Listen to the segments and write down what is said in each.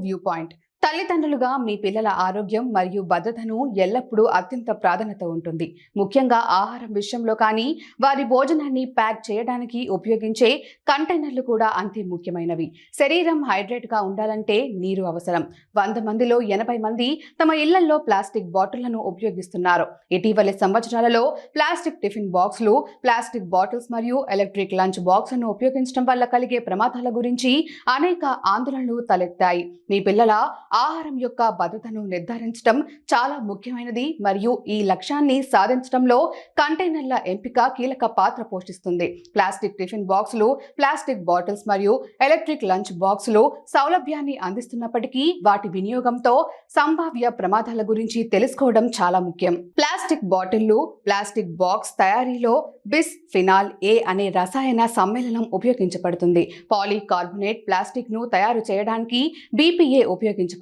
viewpoint. తల్లిదండ్రులుగా మీ పిల్లల ఆరోగ్యం మరియు భద్రతను ఎల్లప్పుడూ అత్యంత ప్రాధాన్యత ఉంటుంది. ముఖ్యంగా ఆహారం విషయంలో కానీ వారి భోజనాన్ని ప్యాక్ చేయడానికి ఉపయోగించే కంటైనర్లు కూడా అంతే ముఖ్యమైనవి. శరీరం హైడ్రేట్గా ఉండాలంటే నీరు అవసరం. వంద మందిలో ఎనభై మంది తమ ఇళ్ళలో ప్లాస్టిక్ బాటిళ్ళను ఉపయోగిస్తున్నారు. ఇటీవలి సంవత్సరాలలో ప్లాస్టిక్ టిఫిన్ బాక్సులు ప్లాస్టిక్ బాటిల్స్ మరియు ఎలక్ట్రిక్ లంచ్ బాక్స్లను ఉపయోగించడం వల్ల కలిగే ప్రమాదాల గురించి అనేక ఆందోళనలు తలెత్తాయి. మీ పిల్లల ఆహారం యొక్క భద్రతను నిర్ధారించడం చాలా ముఖ్యమైనది. మరియు ఈ లక్ష్యాన్ని సాధించడంలో కంటైనర్ల ఎంపిక కీలక పాత్ర పోషిస్తుంది. ప్లాస్టిక్ టిఫిన్ బాక్సులు ప్లాస్టిక్ బాటిల్స్ మరియు ఎలక్ట్రిక్ లంచ్ బాక్సులు సౌలభ్యాన్ని అందిస్తున్నప్పటికీ వాటి వినియోగంతో సంభావ్య ప్రమాదాల గురించి తెలుసుకోవడం చాలా ముఖ్యం. ప్లాస్టిక్ బాటిళ్ళు ప్లాస్టిక్ బాక్స్ తయారీలో బిస్ ఫినాల్ ఏ అనే రసాయన సమ్మేళనం ఉపయోగించబడుతుంది. పాలీకార్బోనేట్ ప్లాస్టిక్ను తయారు చేయడానికి బీపీఏ ఉపయోగించబడుతుంది.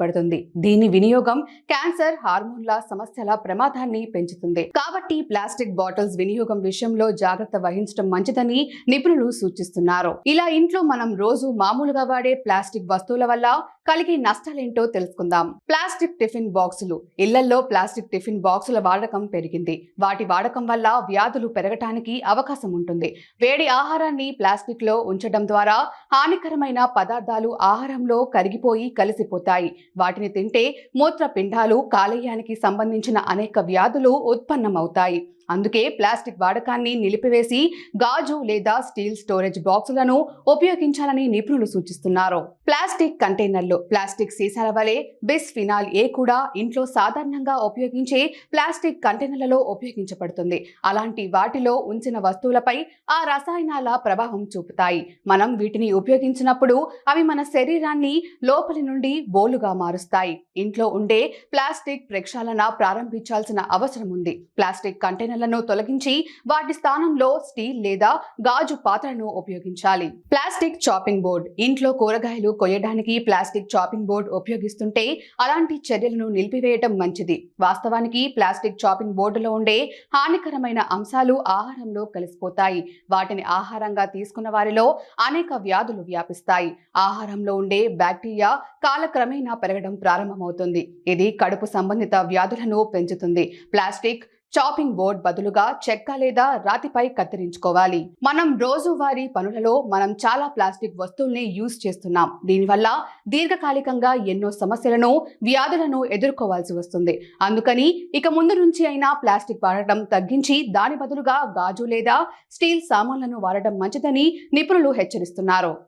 దీని వినియోగం క్యాన్సర్ హార్మోన్ల సమస్యల ప్రమాదాన్ని పెంచుతుంది. కాబట్టి ప్లాస్టిక్ బాటిల్స్ వినియోగం విషయంలో జాగ్రత్త వహించడం మంచిదని నిపుణులు సూచిస్తున్నారు. ఇలా ఇంట్లో మనం రోజు మామూలుగా వాడే ప్లాస్టిక్ వస్తువుల వల్ల కలిగే నష్టాలేంటో తెలుసుకుందాం. ప్లాస్టిక్ టిఫిన్ బాక్సులు. ఇళ్ళలో ప్లాస్టిక్ టిఫిన్ బాక్సుల వాడకం పెరిగింది. వాటి వాడకం వల్ల వ్యాధులు పెరగటానికి అవకాశం ఉంటుంది. వేడి ఆహారాన్ని ప్లాస్టిక్లో ఉంచడం ద్వారా హానికరమైన పదార్థాలు ఆహారంలో కరిగిపోయి కలిసిపోతాయి. వాటిని తింటే మూత్రపిండాలు కాలేయానికి సంబంధించిన అనేక వ్యాధులు ఉత్పన్నమవుతాయి. అందుకే ప్లాస్టిక్ వాడకాన్ని నిలిపివేసి గాజు లేదా స్టీల్ స్టోరేజ్ బాక్సులను ఉపయోగించాలని నిపుణులు సూచిస్తున్నారు. ప్లాస్టిక్ కంటైనర్లు ప్లాస్టిక్ సీసాల వలె బిస్ ఫినాల్ ఏ కూడా ఇంట్లో సాధారణంగా ఉపయోగించే ప్లాస్టిక్ కంటైనర్లలో ఉపయోగించబడుతుంది. అలాంటి వాటిలో ఉంచిన వస్తువులపై ఆ రసాయనాల ప్రభావం చూపుతాయి. మనం వీటిని ఉపయోగించినప్పుడు అవి మన శరీరాన్ని లోపలి నుండి బోలుగా మారుస్తాయి. ఇంట్లో ఉండే ప్లాస్టిక్ ప్రక్షాళన ప్రారంభించాల్సిన అవసరం ఉంది. ప్లాస్టిక్ కంటైనర్లను తొలగించి వాటి స్థానంలో స్టీల్ లేదా గాజు పాత్రను ఉపయోగించాలి. Plastic chopping board. ఇంట్లో కూరగాయలు కొయ్యడానికి ప్లాస్టిక్ చాపింగ్ బోర్డ్ ఉపయోగిస్తుంటే అలాంటి చర్యలను నిలిపివేయటం మంచిది. వాస్తవానికి ప్లాస్టిక్ చాపింగ్ బోర్డులో ఉండే హానికరమైన అంశాలు ఆహారంలో కలిసిపోతాయి. వాటిని ఆహారంగా తీసుకున్న వారిలో అనేక వ్యాధులు వ్యాపిస్తాయి. ఆహారంలో ఉండే బ్యాక్టీరియా కాలక్రమేణా పెరగడం ప్రారంభమవుతుంది. ఇది కడుపు సంబంధిత వ్యాధులను పెంచుతుంది. ప్లాస్టిక్ చాపింగ్ బోర్డ్ బదులుగా చెక్క లేదా రాతిపై కత్తిరించుకోవాలి. మనం రోజువారీ పనులలో మనం చాలా ప్లాస్టిక్ వస్తువుల్ని యూజ్ చేస్తున్నాం. దీనివల్ల దీర్ఘకాలికంగా ఎన్నో సమస్యలను వ్యాధులను ఎదుర్కోవాల్సి వస్తుంది. అందుకని ఇక ముందు నుంచి అయినా ప్లాస్టిక్ వాడటం తగ్గించి దాని బదులుగా గాజు లేదా స్టీల్ సామాన్లను వాడటం మంచిదని నిపుణులు హెచ్చరిస్తున్నారు.